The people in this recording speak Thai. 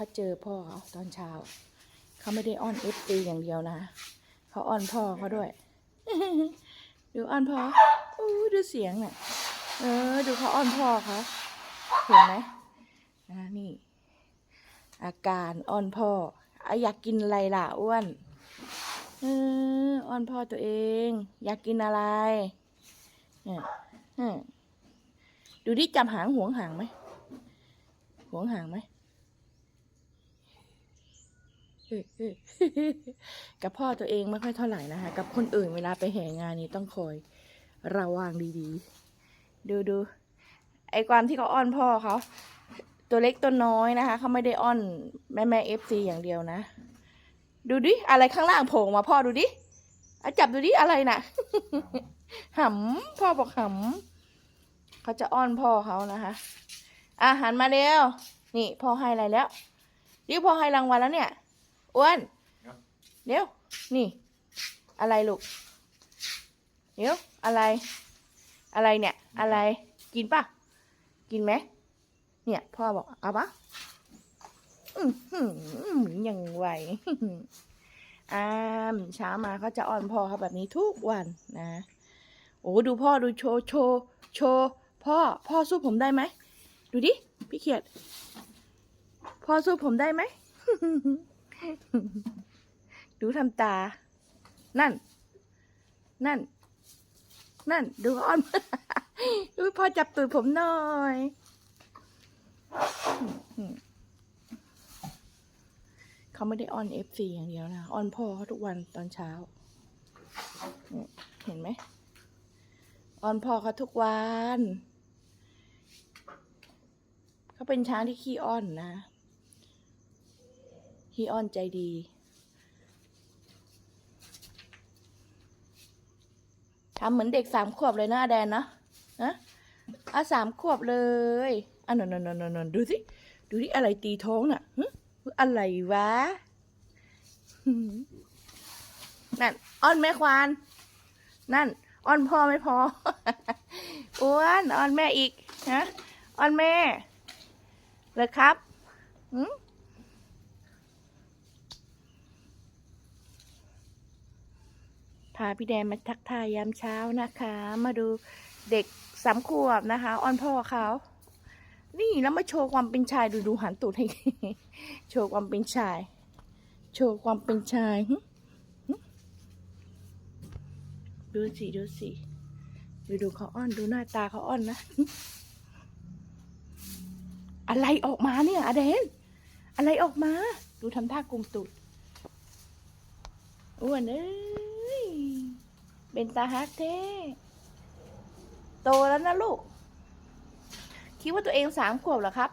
เขาเจอพ่อเขาตอนเช้า เขาไม่ได้อ้อนเอฟตีอย่างเดียวนะ เขาอ้อนพ่อเขาด้วยดูอ้อนพ่ออู้ดูเสียงน่ะเออ ดูเขาอ้อนพ่อเขาเห็นไหมนี่ อาการอ้อนพ่ออยากกินอะไรล่ะอ้วนเอออ้อนพ่อตัวเอง อยากกินอะไรเนี่ยดูดิจำหางหวงหางไหมหวงหางไหม กับพ่อตัวเองไม่ค่อยเท่าไหร่นะคะ กับคนอื่นเวลาไปแห่งานนี้ต้องคอยระวังดีๆ ดูดูไอ้ความที่เขาอ้อนพ่อเขาตัวเล็กตัวน้อยนะคะเขาไม่ได้อ้อนแม่แม่เอฟซีอย่างเดียวนะ ดูดิอะไรข้างล่างโผล่มาพ่อดูดิอจับดูดิอะไรน่ะหำพ่อบอกหำเขาจะอ้อนพ่อเขานะคะอาหารมาเร็วนี่พ่อให้อะไรแล้วนี่พ่อให้รางวัลแล้วเนี่ย อ้วนครับเดี๋ยวนี่ อะไรลูกเดี๋ยวอะไร อะไรเนี่ย อะไรกินปะกินไหมเนี่ยพ่อบอกเอาปะอือหือยังไหวอ่ามเช้ามาเขาจะอ้อนพ่อเขาแบบนี้ทุกวันนะ โอ้ดูพ่อดูโชว์โชว์โชว์พ่อพ่อสู้ผมได้ไหมดูดิพี่เขียด พ่อสู้ผมได้ไหม ดูทำตา นั่น นั่น นั่น ดูอ้อนดูพ่อจับตูดผมหน่อยเขาไม่ได้อ้อนเอฟซีอย่างเดียวนะอ้อนพ่อเขาทุกวันตอนเช้าเนี่ยเห็นไหมอ้อนพ่อเขาทุกวัน เขาเป็นช้างที่ขี้อ้อนนะ ขี้อ้อนใจดี ทำเหมือนเด็กสามขวบเลยนะอาแดนนะนะอะสามขวบเลยอะนนนนนนดูสิ ดูดิอะไรตีท้องน่ะหึอะไรวะ นั่น อ้อนแม่ควาน นั่น อ้อนพ่อไม่พอ อ้วน อ้อนแม่อีก ฮะ อ้อนแม่ เลยครับหึ พาพี่แดนมาทักทายยามเช้านะคะ มาดูเด็กสามขวบนะคะอ้อนพ่อเขานี่แล้วมาโชว์ความเป็นชายดูดูหันตูดให้โชว์ความเป็นชาย โชว์ความเป็นชายดูสิดูสิดูดูเขาอ้อนดูหน้าตาเขาอ้อนนะ อะไรออกมาเนี่ยอเดนอะไรออกมา ดูทำท่ากลุมตูดอ้วนเอ้ย เป็นตาฮักเท่โตแล้วนะลูก คิดว่าตัวเองสามขวบเหรอครับ